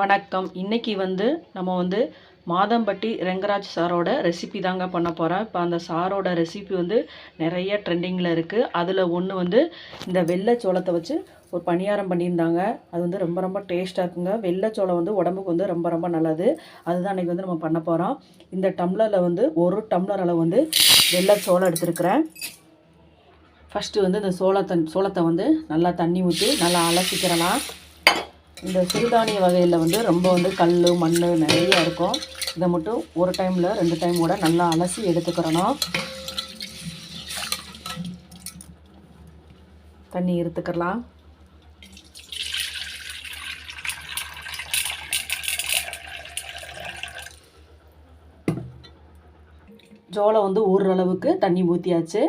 வணக்கம். இன்றைக்கி வந்து நம்ம வந்து மாதம்பட்டி ரெங்கராஜ் சாரோட ரெசிபி தாங்க பண்ண போகிறோம் இப்போ அந்த சாரோட ரெசிபி வந்து நிறைய ட்ரெண்டிங்கில் இருக்குது அதில் ஒன்று வந்து இந்த வெள்ளை சோளத்தை வச்சு ஒரு பணியாரம் பண்ணியிருந்தாங்க. அது வந்து ரொம்ப ரொம்ப டேஸ்ட்டாக இருக்குங்க. வெள்ளை சோளம் வந்து உடம்புக்கு வந்து ரொம்ப ரொம்ப நல்லது. அதுதான் இன்றைக்கி வந்து நம்ம பண்ண போகிறோம் இந்த டம்ளரில் வந்து ஒரு டம்ளர் அளவு வந்து வெள்ளை சோளம் எடுத்துருக்கிறேன். ஃபஸ்ட்டு வந்து இந்த சோளத்தை சோளத்தை வந்து நல்லா தண்ணி ஊற்றி நல்லா அலசிக்கிறலாம் இந்த சிறுதானிய வகையில் வந்து ரொம்ப வந்து கல் மண் நிறைய இருக்கும். இதை மட்டும் ஒரு டைமில் ரெண்டு டைம் கூட நல்லா அலசி எடுத்துக்கிறணும். தண்ணி எடுத்துக்கலாம். ஜோளம் வந்து ஓரளவுக்கு அளவுக்கு தண்ணி ஊற்றியாச்சு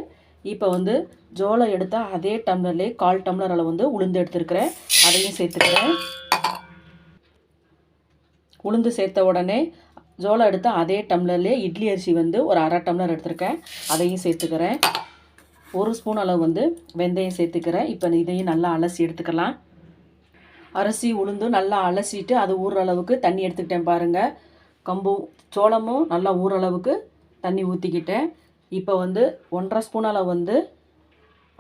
இப்போ வந்து ஜோளம் எடுத்தால் அதே டம்ளர்லேயே கால் டம்ளர் அளவு வந்து உளுந்து எடுத்துருக்கிறேன். அதையும் சேர்த்துக்கிறேன். உளுந்து சேர்த்த உடனே ஜோளம் எடுத்து அதே டம்ளர்லேயே இட்லி அரிசி வந்து ஒரு அரை டம்ளர் எடுத்திருக்கேன். அதையும் சேர்த்துக்கிறேன். ஒரு ஸ்பூன் அளவு வந்து வெந்தயம் சேர்த்துக்கிறேன். இப்போ இதையும் நல்லா அலசி எடுத்துக்கலாம். அரிசி உளுந்து நல்லா அலசிட்டு அது ஊறுற அளவுக்கு தண்ணி எடுத்துக்கிட்டேன் பாருங்கள் கம்பும் சோளமும் நல்லா ஊற அளவுக்கு தண்ணி ஊற்றிக்கிட்டேன் இப்போ வந்து ஒன்றரை ஸ்பூன் அளவு வந்து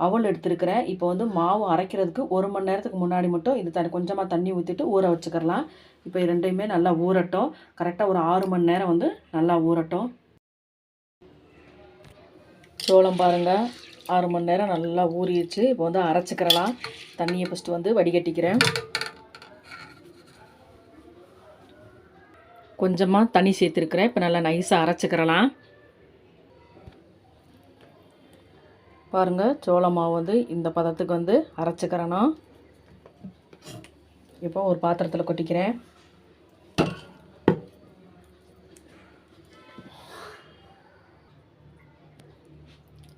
அவல் எடுத்துருக்கிறேன். இப்போ வந்து மாவு அரைக்கிறதுக்கு ஒரு மணி நேரத்துக்கு முன்னாடி மட்டும் இது தண்ணி கொஞ்சமாக தண்ணி ஊற்றிட்டு ஊற வச்சுக்கிறலாம். இப்போ ரெண்டையுமே நல்லா ஊறட்டும். கரெக்டாக ஒரு ஆறு மணி நேரம் வந்து நல்லா ஊறட்டும். சோளம் பாருங்கள் ஆறு மணி நேரம் நல்லா ஊறிடுச்சு. இப்போ வந்து அரைச்சிக்கிறலாம். தண்ணியை ஃபஸ்ட்டு வந்து வடிகட்டிக்கிறேன். கொஞ்சமாக தண்ணி சேர்த்துருக்குறேன். இப்போ நல்லா நைஸாக அரைச்சிக்கிறலாம். பாருங்கள் சோள மாவு வந்து இந்த பதத்துக்கு வந்து அரைச்சிக்கிறேன்னா இப்போ ஒரு பாத்திரத்தில் கொட்டிக்கிறேன்.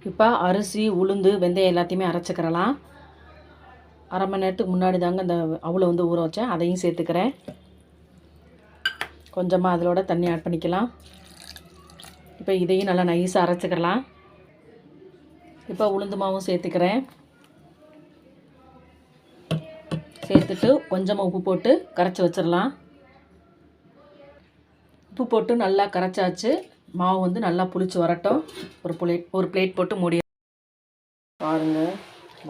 இப்போ அரிசி உளுந்து வெந்தயம் எல்லாத்தையுமே அரைச்சிக்கிறலாம். அரை மணி நேரத்துக்கு முன்னாடி தாங்க இந்த அவ்வளோ வந்து ஊற வச்சேன். அதையும் சேர்த்துக்கிறேன். கொஞ்சமாக அதிலோட தண்ணி ஆட் பண்ணிக்கலாம். இப்போ இதையும் நல்லா நைஸாக அரைச்சிக்கலாம் இப்போ உளுந்து மாவும் சேர்த்துக்கிறேன். சேர்த்துட்டு கொஞ்சமாக உப்பு போட்டு கரைச்சி வச்சிடலாம் உப்பு போட்டு நல்லா கரைச்சாச்சு. மாவு வந்து நல்லா புளிச்சு வரட்டும். ஒரு பிளேட் ஒரு பிளேட் போட்டு மூடி பாருங்கள்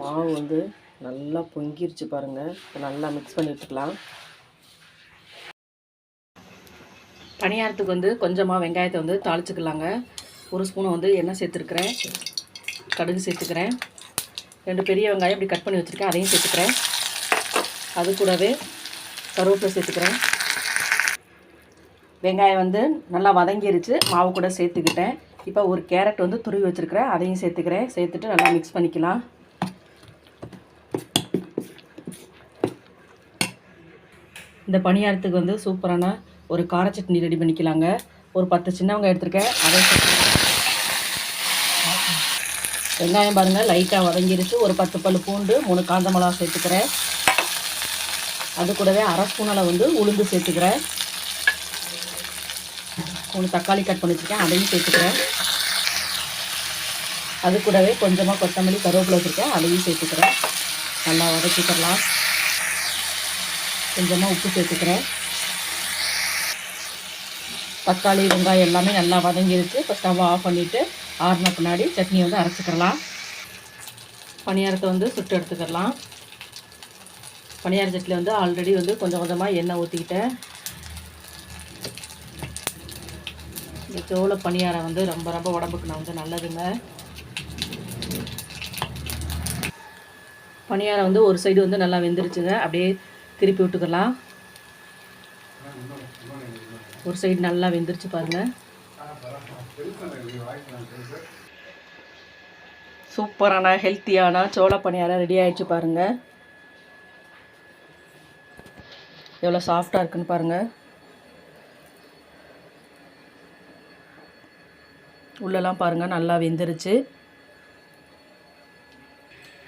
மாவு வந்து நல்லா பொங்கிருச்சு பாருங்கள் நல்லா மிக்ஸ் பண்ணி விட்டுக்கலாம் பணியாரத்துக்கு வந்து கொஞ்சமாக வெங்காயத்தை வந்து தாளிச்சுக்கலாங்க. ஒரு ஸ்பூனை வந்து எண்ணெய் சேர்த்துருக்குறேன். கடுகு சேர்த்துக்கிறேன். ரெண்டு பெரிய வெங்காயம் இப்படி கட் பண்ணி வச்சுருக்கேன். அதையும் சேர்த்துக்கிறேன். அது கூடவே கருவேப்பிலை சேர்த்துக்கிறேன். வெங்காயம் வந்து நல்லா வதங்கிருச்சு. மாவு கூட சேர்த்துக்கிட்டேன். இப்போ ஒரு கேரட் வந்து துருவி வச்சுருக்கிறேன். அதையும் சேர்த்துக்கிறேன். சேர்த்துட்டு நல்லா மிக்ஸ் பண்ணிக்கலாம். இந்த பணியாரத்துக்கு வந்து சூப்பரான ஒரு கார சட்னி ரெடி பண்ணிக்கலாங்க. ஒரு பத்து சின்னவங்க எடுத்திருக்கேன். அதை வெங்காயம் பாருங்கள் லைட்டாக வதங்கிருச்சு. ஒரு பத்து பல் பூண்டு மூணு காந்த மிளகா சேர்த்துக்கிறேன். அது கூடவே அரை ஸ்பூனில் வந்து உளுந்து சேர்த்துக்கிறேன். மூணு தக்காளி கட் பண்ணி வச்சுருக்கேன். அதையும் சேர்த்துக்கிறேன். அது கூடவே கொஞ்சமாக கொத்தமல்லி கருவேப்பிலை வச்சுருக்கேன். அதையும் சேர்த்துக்கிறேன். நல்லா வதக்கிக்கிறலாம் கொஞ்சமாக உப்பு சேர்த்துக்கிறேன். தக்காளி வெங்காயம் எல்லாமே நல்லா வதங்கிருச்சு. இப்போ ஸ்டவ் ஆஃப் பண்ணிவிட்டு ஆறின பின்னாடி சட்னி வந்து அரைச்சிக்கிறலாம். பணியாரத்தை வந்து சுட்டு எடுத்துக்கிடலாம் பணியார சட்னி வந்து ஆல்ரெடி வந்து கொஞ்சம் கொஞ்சமாக எண்ணெய் ஊற்றிக்கிட்டேன் இந்த சோள பணியாரம் வந்து ரொம்ப ரொம்ப உடம்புக்கு நான் வந்து நல்லதுங்க. பணியாரம் வந்து ஒரு சைடு வந்து நல்லா வெந்துருச்சுங்க. அப்படியே திருப்பி விட்டுக்கலாம். ஒரு சைடு நல்லா வெந்துருச்சு பாருங்கள் சூப்பரான ஹெல்த்தியான சோள பணியாரம் ரெடி ஆகிடுச்சு பாருங்கள் எவ்வளோ சாஃப்டாக இருக்குன்னு பாருங்கள் உள்ளெல்லாம் பாருங்கள் நல்லா வெந்துருச்சு.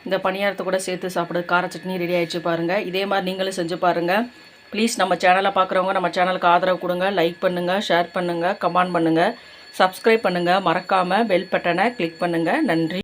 இந்த பணியாரத்தை கூட சேர்த்து சாப்பிட கார சட்னி ரெடி ஆகிடுச்சு பாருங்கள் இதே மாதிரி நீங்களும் செஞ்சு பாருங்கள் ப்ளீஸ் நம்ம சேனலை பார்க்குறவங்க நம்ம சேனலுக்கு ஆதரவு கொடுங்க லைக் பண்ணுங்கள் ஷேர் பண்ணுங்கள் கமெண்ட் பண்ணுங்கள் சப்ஸ்கிரைப் பண்ணுங்கள் மறக்காமல் பெல் பட்டனை கிளிக் பண்ணுங்கள் நன்றி.